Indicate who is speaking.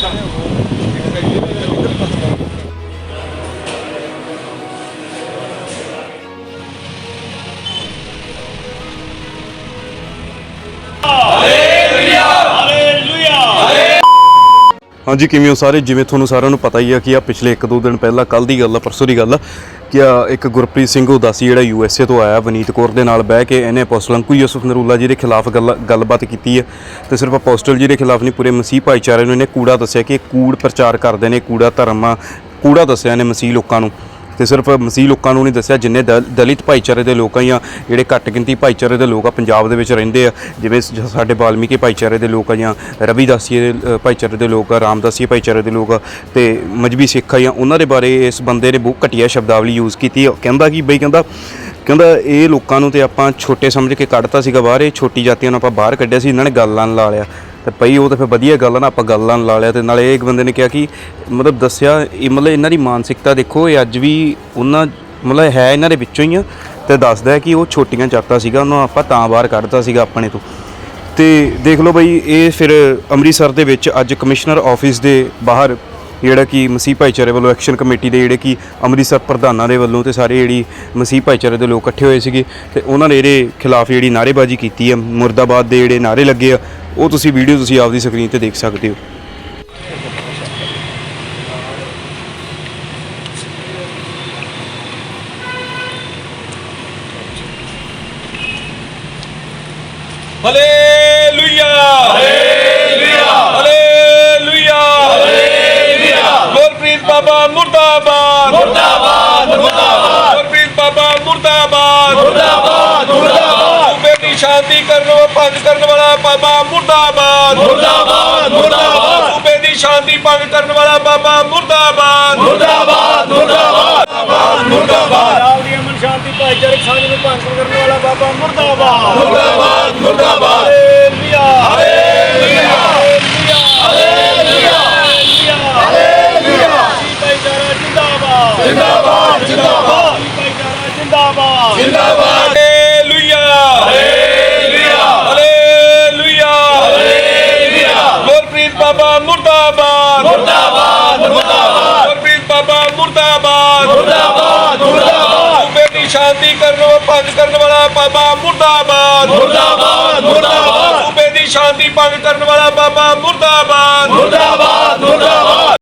Speaker 1: Tá. ਹਾਂਜੀ, ਕਿਵੇਂ ਹੋ ਸਾਰੇ? ਜਿਵੇਂ ਤੁਹਾਨੂੰ ਸਾਰਿਆਂ ਨੂੰ ਪਤਾ ਹੀ ਆ ਕਿ ਆ ਪਿਛਲੇ 1-2 ਦਿਨ ਪਹਿਲਾਂ ਕੱਲ ਦੀ ਗੱਲ ਆ, ਪਰਸੋਂ ਦੀ ਗੱਲ ਆ, ਕਿ ਆ ਇੱਕ ਗੁਰਪ੍ਰੀਤ ਸਿੰਘ ਉਦਾਸੀ ਜਿਹੜਾ ਯੂ ਐਸ ਏ ਤੋਂ ਆਇਆ, ਵਨੀਤ ਕੌਰ ਦੇ ਨਾਲ ਬਹਿ ਕੇ ਇਹਨੇ ਅਪੋਸਟਲ ਅੰਕੂ ਯੂਸਫ ਨਰੂਲਾ ਜੀ ਦੇ ਖਿਲਾਫ ਗੱਲ, ਗੱਲਬਾਤ ਕੀਤੀ ਹੈ ਤੇ ਸਿਰਫ ਪੋਸਟਲ ਜੀ ਦੇ ਖਿਲਾਫ ਨਹੀਂ, ਪੂਰੇ ਮਸੀਹ ਭਾਈਚਾਰੇ ਨੂੰ ਇਹਨੇ ਕੂੜਾ ਦੱਸਿਆ ਕਿ ਇਹ ਕੂੜ ਪ੍ਰਚਾਰ ਕਰਦੇ ਨੇ, ਕੂੜਾ ਧਰਮ ਆ, ਕੂੜਾ ਦੱਸਿਆ ਇਹਨੇ ਮਸੀਹ ਲੋਕਾਂ ਨੂੰ। ਤੇ ਸਿਰਫ ਮਸੀਹ ਲੋਕਾਂ ਨੂੰ ਨਹੀਂ ਦੱਸਿਆ, ਜਿੰਨੇ ਦਲ- ਦਲਿਤ ਭਾਈਚਾਰੇ ਦੇ ਲੋਕ ਆ ਜਾਂ ਜਿਹੜੇ ਘੱਟ ਗਿਣਤੀ ਭਾਈਚਾਰੇ ਦੇ ਲੋਕ ਆ, ਪੰਜਾਬ ਦੇ ਵਿੱਚ ਰਹਿੰਦੇ ਆ, ਜਿਵੇਂ ਸਾਡੇ ਬਾਲਮੀਕੀ ਭਾਈਚਾਰੇ ਦੇ ਲੋਕ ਆ ਜਾਂ ਰਵੀਦਾਸੀਏ ਦੇ ਭਾਈਚਾਰੇ ਦੇ ਲੋਕ ਆ ਰਾਮਦਾਸੀਏ ਭਾਈਚਾਰੇ ਦੇ ਲੋਕ ਆ, ਤੇ ਮਜਬੀ ਸਿੱਖ ਆ ਜਾਂ ਉਹਨਾਂ ਦੇ ਬਾਰੇ ਇਸ ਬੰਦੇ ਨੇ ਬਹੁਤ ਘਟੀਆ ਸ਼ਬਦਾਵਲੀ ਯੂਜ਼ ਕੀਤੀ ਕਹਿੰਦਾ ਕਿ ਬਈ, ਕਹਿੰਦਾ ਕਹਿੰਦਾ ਇਹ ਲੋਕਾਂ ਨੂੰ ਤੇ ਆਪਾਂ ਛੋਟੇ ਸਮਝ ਕੇ ਕੱਢਤਾ ਸੀਗਾ ਬਾਹਰ, ਇਹ ਛੋਟੀ ਜਾਤੀਆਂ ਨੂੰ ਆਪਾਂ ਬਾਹਰ ਕੱਢਿਆ ਸੀ, ਇਹਨਾਂ ਨੇ ਗੱਲਾਂ ਨਾਲ ਲਾ ਲਿਆ। ਤੇ ਪਈ, ਉਹ ਤਾਂ ਫਿਰ ਵਧੀਆ ਗੱਲ ਆ ਨਾ, ਆਪਾਂ ਗੱਲਾਂ ਨਾਲ ਲਾ ਲਿਆ ਤੇ ਨਾਲੇ ਇੱਕ ਬੰਦੇ ਨੇ ਕਿਹਾ ਕਿ ਮਤਲਬ ਦੱਸਿਆ, ਇਹ ਮਤਲਬ ਇਹਨਾਂ ਦੀ ਮਾਨਸਿਕਤਾ ਦੇਖੋ, ਇਹ ਅੱਜ ਵੀ ਉਹਨਾਂ, ਮਤਲਬ ਹੈ ਇਹਨਾਂ ਦੇ ਵਿੱਚੋਂ ਹੀ ਆ ਤੇ ਦੱਸਦਾ ਹੈ ਕਿ ਉਹ ਛੋਟੀਆਂ ਜਾਤਾਂ ਸੀਗਾ ਉਹਨੂੰ ਆਪਾਂ ਤਾਂ ਬਾਹਰ ਕੱਢਤਾ ਸੀਗਾ ਆਪਣੇ ਤੋਂ। ਤੇ ਦੇਖ ਲਓ ਬਈ, ਇਹ ਫਿਰ ਅੰਮ੍ਰਿਤਸਰ ਦੇ ਵਿੱਚ ਅੱਜ ਕਮਿਸ਼ਨਰ ਆਫਿਸ ਦੇ ਬਾਹਰ ਜਿਹੜਾ ਕਿ ਮਸੀਹ ਭਾਈਚਾਰੇ ਵੱਲੋਂ ਐਕਸ਼ਨ ਕਮੇਟੀ ਦੇ ਜਿਹੜੇ ਕਿ ਅੰਮ੍ਰਿਤਸਰ ਪ੍ਰਧਾਨਾਂ ਦੇ ਵੱਲੋਂ ਤੇ ਸਾਰੇ ਜਿਹੜੀ ਮਸੀਹ ਭਾਈਚਾਰੇ ਦੇ ਲੋਕ ਇਕੱਠੇ ਹੋਏ ਸੀਗੇ ਤੇ ਉਹਨਾਂ ਨੇ ਇਹਦੇ ਖਿਲਾਫ ਜਿਹੜੀ ਨਾਅਰੇਬਾਜ਼ੀ ਕੀਤੀ ਹੈ ਮੁਰਦਾਬਾਦ ਦੇ ਜਿਹੜੇ ਨਾਅਰੇ ਲੱਗੇ ਆ ਉਹ ਤੁਸੀਂ ਵੀਡੀਓ ਤੁਸੀਂ ਆਪਦੀ ਸਕਰੀਨ ਤੇ ਦੇਖ ਸਕਦੇ ਹੋ।
Speaker 2: Hallelujah hallelujah hallelujah hallelujah Gurpreet Baba ਮੁਰਦਾਬਾਦ ਸ਼ਾਂਤੀ ਕਰਨ ਭੰਗ ਕਰਨ ਵਾਲਾ ਬਾਬਾ ਮੁਰਦਾਬਾਦ। ਮੁਰਦਾਬਾਦ ਮੁਰਦਾਬਾਦ। ਸੂਬੇ ਦੀ ਸ਼ਾਂਤੀ ਭੰਗ ਕਰਨ ਵਾਲਾ ਬਾਬਾ ਮੁਰਦਾਬਾਦ। ਮੁਰਦਾਬਾਦ ਮੁਰਦਾਬਾਦ। ਮੁਰਦਾਬਾਦ।
Speaker 3: ਪੰਜਾਬ ਦੀ ਅਮਨ ਸ਼ਾਂਤੀ ਭਾਈਚਾਰਕ ਸਾਂਝ ਨੂੰ ਭੰਗ ਕਰਨ ਵਾਲਾ ਬਾਬਾ ਮੁਰਦਾਬਾਦ।
Speaker 2: ਮੁਰਦਾਬਾਦ ਮੁਰਦਾਬਾਦ। ਮੁਰਦਾਬਾਦ। ਗੁਰਪ੍ਰੀਤ ਬਾਬਾ ਮੁਰਦਾਬਾਦ। ਮੁਰਦਾਬਾਦ ਮੁਰਦਾਬਾਦ। ਸੂਬੇ ਦੀ ਸ਼ਾਂਤੀ ਕਰਨ ਭੰਗ ਕਰਨ ਵਾਲਾ ਬਾਬਾ ਮੁਰਦਾਬਾਦ। ਮੁਰਦਾਬਾਦ ਮੁਰਦਾਬਾਦ। ਸੂਬੇ ਦੀ ਸ਼ਾਂਤੀ ਭੰਗ ਕਰਨ ਵਾਲਾ